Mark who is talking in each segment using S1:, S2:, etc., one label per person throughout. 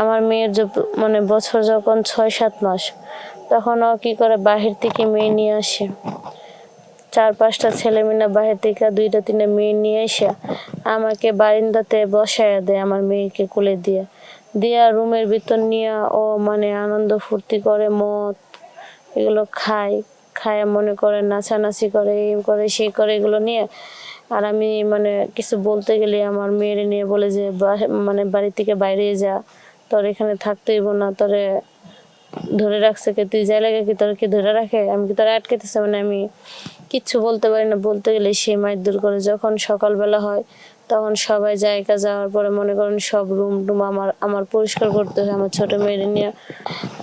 S1: আমার মেয়ের মানে বছর যখন ছয় সাত মাস, তখন ও কি করে বাহির থেকে মেয়ে নিয়ে আসে। চার পাঁচটা ছেলে মিলে বাহির থেকে দুইটা তিনটা মেয়ে নিয়ে এসে আমাকে বারিন্দাতে বসায় দেয় আমার মেয়েকে কোলে দিয়ে। দিয়া রুমের ভিতর নিয়ে ও মানে আনন্দ ফুর্তি করে, মদ এগুলো খায় খায়, মনে করে, নাচানাচি করে, এই করে, সেই করে এগুলো নিয়ে। আর আমি মানে কিছু বলতে গেলে আমার মেয়ের নিয়ে বলে যে মানে বাড়ি থেকে বাইরে যা। তোর এখানে থাকতেইব না তোরে ধরে রাখছে কে, তুই যাই লাগে কি তোর কি ধরে রাখে? আমি কি তোর আটকেতেছে মানে আমি কিচ্ছু বলতে পারি না। বলতে গেলে সে মায়ের দূর করে। যখন সকালবেলা হয়, তখন সবাই জায়গা যাওয়ার পরে মনে করেন সব রুম টুম আমার আমার পরিষ্কার করতে হয়, আমার ছোট মেয়ের নিয়ে।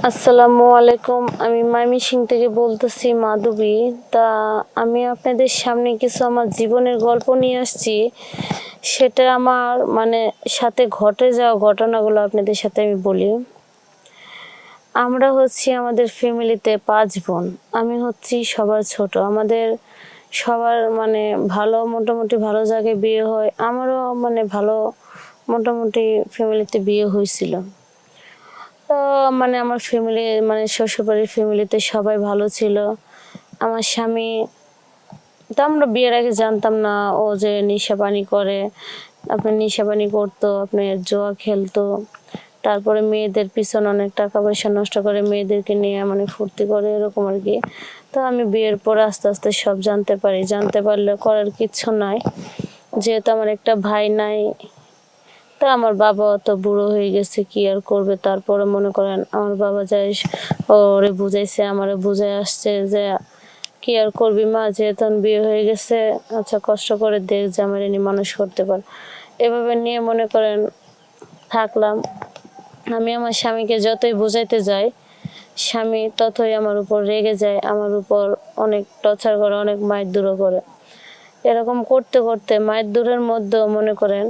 S1: আসসালামু আলাইকুম। আমি মাইমি সিং থেকে বলতেছি, মাধবী। তা আমি আপনাদের সামনে কিছু আমার জীবনের গল্প নিয়ে আসছি। সেটা আমার মানে সাথে ঘটে যাওয়া ঘটনাগুলো আপনাদের সাথে আমি বলি। আমরা হচ্ছি আমাদের ফ্যামিলিতে পাঁচ বোন। আমি হচ্ছি সবার ছোট। আমাদের সবার মানে ভালো, মোটামুটি ভালো জায়গায় বিয়ে হয়। আমারও মানে ভালো, মোটামুটি ফ্যামিলিতে বিয়ে হয়েছিল। তো মানে আমার ফ্যামিলি মানে শ্বশুরবাড়ির ফ্যামিলিতে সবাই ভালো ছিল। আমার স্বামী, তো আমরা বিয়ের আগে জানতাম না, ও যে নেশা পানি করে। আপনার নেশা পানি করতো আপনার জোয়া খেলতো। তারপরে মেয়েদের পিছনে অনেক টাকা পয়সা নষ্ট করে মেয়েদেরকে নিয়ে মানে ফুর্তি করে, এরকম আর কি। তো আমি বিয়ের পরে আস্তে আস্তে সব জানতে পারি। জানতে পারলে করার কিচ্ছু নাই। যেহেতু আমার একটা ভাই নাই, তা আমার বাবা তো বুড়ো হয়ে গেছে, কি আর করবে? তারপরে মনে করেন আমার বাবা যাই ওরে বুঝাইছে, আমারে বুঝাই আসছে যে কি আর করবি মা? যেহেতু বিয়ে হয়ে গেছে আচ্ছা কষ্ট করে দেখ যে আমার এনে মানুষ করতে পার। এভাবে নিয়ে মনে করেন থাকলাম। আমি আমার স্বামীকে যতই বোঝাইতে যাই, স্বামী ততই আমার উপর রেগে যায়, আমার উপর অনেক টর্চার করে, অনেক মায়ের দূরও করে। এরকম করতে করতে মায়ের দূরের মধ্যেও মনে করেন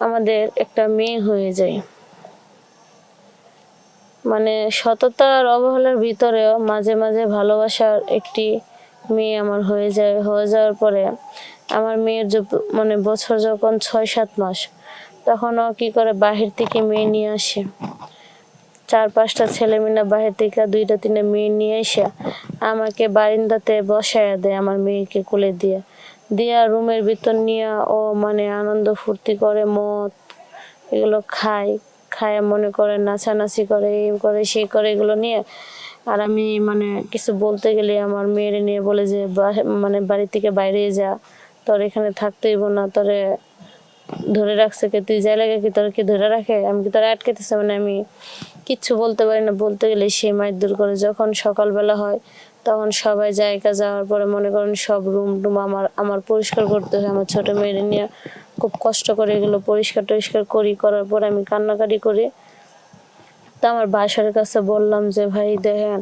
S1: আমাদের একটা মেয়ে হয়ে যায়। মানে সততার অবহেলার ভিতরেও মাঝে মাঝে ভালোবাসার একটি মেয়ে আমার হয়ে যায়, হয়ে যাওয়ার পরে আমার মেয়ের মানে বছর যখন ছয় সাত মাস তখন ও কি করে বাহির থেকে মেয়ে নিয়ে আসে? চার পাঁচটা ছেলে মিলে বাহির থেকে দুইটা তিনটা মেয়ে নিয়ে এসে আমাকে বারিন্দাতে বসায় দেয় আমার মেয়েকে কোলে দিয়ে। দিয়া রুমের ভিতর নিয়ে ও মানে আনন্দ ফুর্তি করে, মদ এগুলো খায় খায়, মনে করে, নাচানাচি করে, এই করে, সেই করে এগুলো নিয়ে। আর আমি মানে কিছু বলতে গেলে আমার মেয়ের নিয়ে বলে যে মানে বাড়ি থেকে বাইরে যা, তোর এখানে থাকতেইব না, তোরে ধরে রাখছে কে, তুই যাই লাগে কি, তোর কি ধরে রাখে? আমি কি তোর আটকেতেছে মানে আমি কিচ্ছু বলতে পারি না। বলতে গেলে সে মায়ের দূর করে। যখন সকালবেলা হয়, তখন সবাই জায়গা যাওয়ার পরে মনে করেন সব রুম টুম আমার আমার পরিষ্কার করতে হয়। আমার ছোট মেয়ের নিয়ে খুব কষ্ট করে এগুলো পরিষ্কার টরিষ্কার করি, করার পর আমি কান্নাকাটি করি। তো আমার বাসার কাছে বললাম যে, ভাই, দেখেন,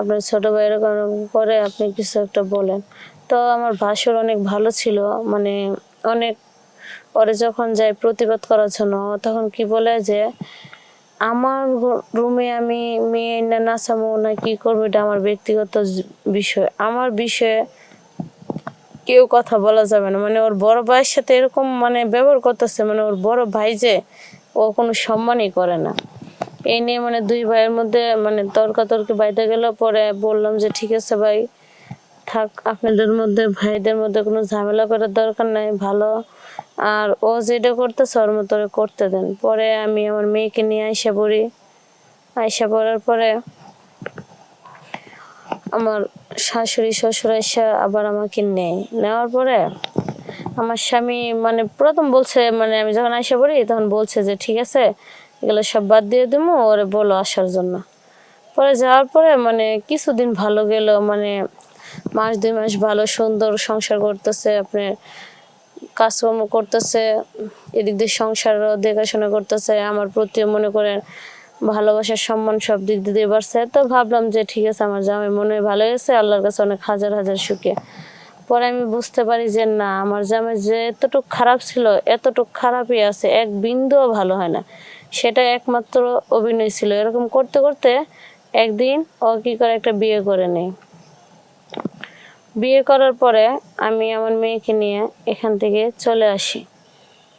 S1: আপনার ছোট ভাই এরকম করে, আপনি কিছু একটা বলেন। তো আমার বাসর অনেক ভালো ছিল। মানে অনেক পরে যখন যাই প্রতিবাদ করার জন্য, তখন কি বলে যে, আমার রুমে আমি মেয়ে না নাচাবো না কি করব? এটা আমার ব্যক্তিগত বিষয়। আমার বিষয়ে কেউ কথা বলা যাবে না। মানে ওর বড় ভাইয়ের সাথে এরকম মানে ব্যবহার করতেছে মানে ওর বড় ভাই যে, ও কোনো সম্মানই করে না। এই নিয়ে মানে দুই ভাইয়ের মধ্যে মানে তর্কাতর্কি বাইতে গেল। পরে বললাম যে, ঠিক আছে ভাই, থাক, আপনাদের মধ্যে ভাইদের মধ্যে কোনো ঝামেলা করার দরকার নাই, ভালো। আর ও যেটা করতেছে ওর মতো করতে দেন। পরে আমি আমার মেয়েকে নিয়ে আইসা পড়ি। আইসা পড়ার পরে আমার শাশুড়ি, শ্বশুর এসে আবার আমাকে নেয়। নেওয়ার পরে আমার স্বামী মানে প্রথম বলছে মানে আমি যখন আইসা পড়ি তখন বলছে যে, ঠিক আছে, এগুলো সব বাদ দিয়ে দেবো ওরে বলো আসার জন্য। পরে যাওয়ার পরে মানে কিছুদিন ভালো গেল মানে মাস দুই মাস ভালো সুন্দর সংসার করতেছে, আপনার কাজকর্ম করতেছে, এদিক দিয়ে সংসারও দেখাশোনা করতেছে, আমার প্রতিও মনে করেন ভালোবাসার সম্মান সব দিক দিয়ে বাড়ছে। তো ভাবলাম যে ঠিক আছে, আমার জামাই মনে হয় ভালো গেছে আল্লাহর কাছে অনেক হাজার হাজার সুখে পরে আমি বুঝতে পারি যে না, আমার জামাই যে এতটুক খারাপ ছিল, এতটুক খারাপই আছে, এক বিন্দুও ভালো হয় না। সেটা একমাত্র অভিনয় ছিল। এরকম করতে করতে একদিন ও কি করে একটা বিয়ে করে নেই বিয়ে করার পরে আমি আমার মেয়েকে নিয়ে এখান থেকে চলে আসি।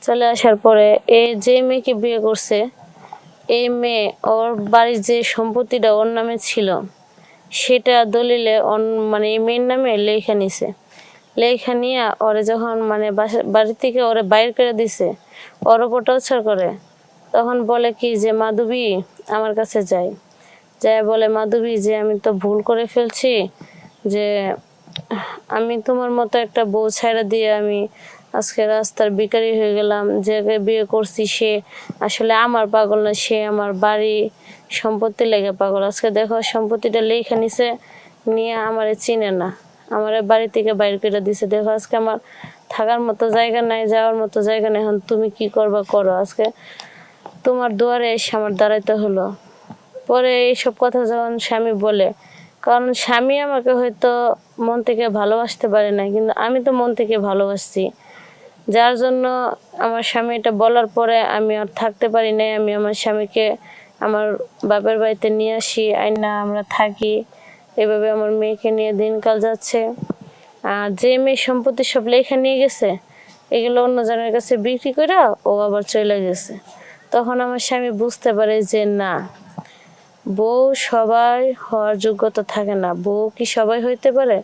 S1: চলে আসার পরে এ যে মেয়েকে বিয়ে করছে, এই মেয়ে ওর বাড়ির যে সম্পত্তিটা ওর নামে ছিল, সেটা দলিলে অন- মানে এই মেয়ের নামে লেখা নিছে। লেখা নিয়ে ওরে যখন মানে বাসা, বাড়ি থেকে ওরে বাইর করে দিছে, ওর ওপর টর্চার করে, তখন বলে কি যে, মাধবী, আমার কাছে যাই। যাই বলে, মাধবী, যে আমি তো ভুল করে ফেলছি, যে আমি তোমার মতো একটা বউ ছাইড়া দিয়ে আমি আজকে রাস্তার বিকারি হয়ে গেলাম। যে বিয়ে করছি সে, আসলে আমার পাগল না, সে আমার বাড়ি সম্পত্তি লেগে পাগল। আজকে দেখো সম্পত্তিটা লেখা নিছে, নিয়ে আমারে চিনে না। আমার বাড়ি থেকে বাইর করে দিছে। দেখো আজকে আমার থাকার মতো জায়গা নাই, যাওয়ার মতো জায়গা নেই। এখন তুমি কি করবা করো? আজকে তোমার দুয়ারে এসে আমার দাঁড়াইতে হলো। পরে এইসব কথা যখন স্বামী বলে কারণ স্বামী আমাকে হয়তো মন থেকে ভালোবাসতে পারে না কিন্তু আমি তো মন থেকে ভালোবাসছি। যার জন্য আমার স্বামী এটা বলার পরে আমি আর থাকতে পারি নাই, আমি আমার স্বামীকে আমার বাপের বাড়িতে নিয়ে আসি, আইনা আমরা থাকি। এভাবে আমার মেয়েকে নিয়ে দিনকাল যাচ্ছে। আর যে মেয়ে সম্পত্তি সব লেখা নিয়ে গেছে, এগুলো অন্য জনের কাছে বিক্রি করে ও আবার চলে গেছে। তখন আমার স্বামী বুঝতে পারে যে না বউ সবাই হওয়ার যোগ্যতা থাকে না। বউ কি সবাই হইতে পারে?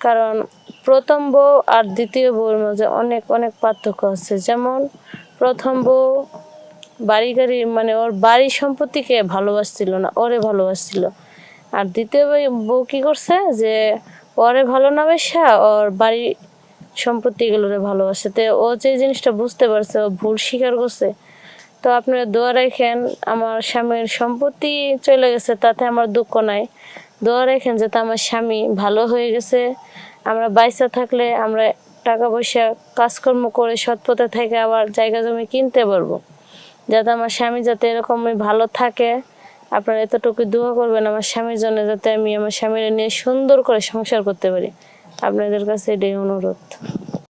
S1: কারণ প্রথম বউ আর দ্বিতীয় বউর মাঝে অনেক অনেক পার্থক্য আছে। যেমন প্রথম বউ বাড়ি গাড়ি মানে ওর বাড়ি সম্পত্তিকে ভালোবাসছিল না, ওরে ভালোবাসছিল। আর দ্বিতীয় বউ- কি করছে যে ওরে ভালো না বেসা ওর বাড়ি সম্পত্তিগুলোরে ভালোবাসে। তো ও যে জিনিসটা বুঝতে পারছে, ও ভুল স্বীকার করছে তো আপনারা দোয়া রাখেন, আমার স্বামীর সম্পত্তি চলে গেছে, তাতে আমার দুঃখ নাই। দোয়া রাখেন যাতে আমার স্বামী ভালো হয়ে গেছে। আমরা বাইসা থাকলে আমরা টাকা পয়সা, কাজকর্ম করে সৎপথে থেকে আবার জায়গা জমি কিনতে পারব। যাতে আমার স্বামী যাতে এরকমই ভালো থাকে। আপনারা এতটুকু দোয়া করবেন আমার স্বামীর জন্য, যাতে আমি আমার স্বামীর নিয়ে সুন্দর করে সংসার করতে পারি। আপনাদের কাছে এটাই অনুরোধ।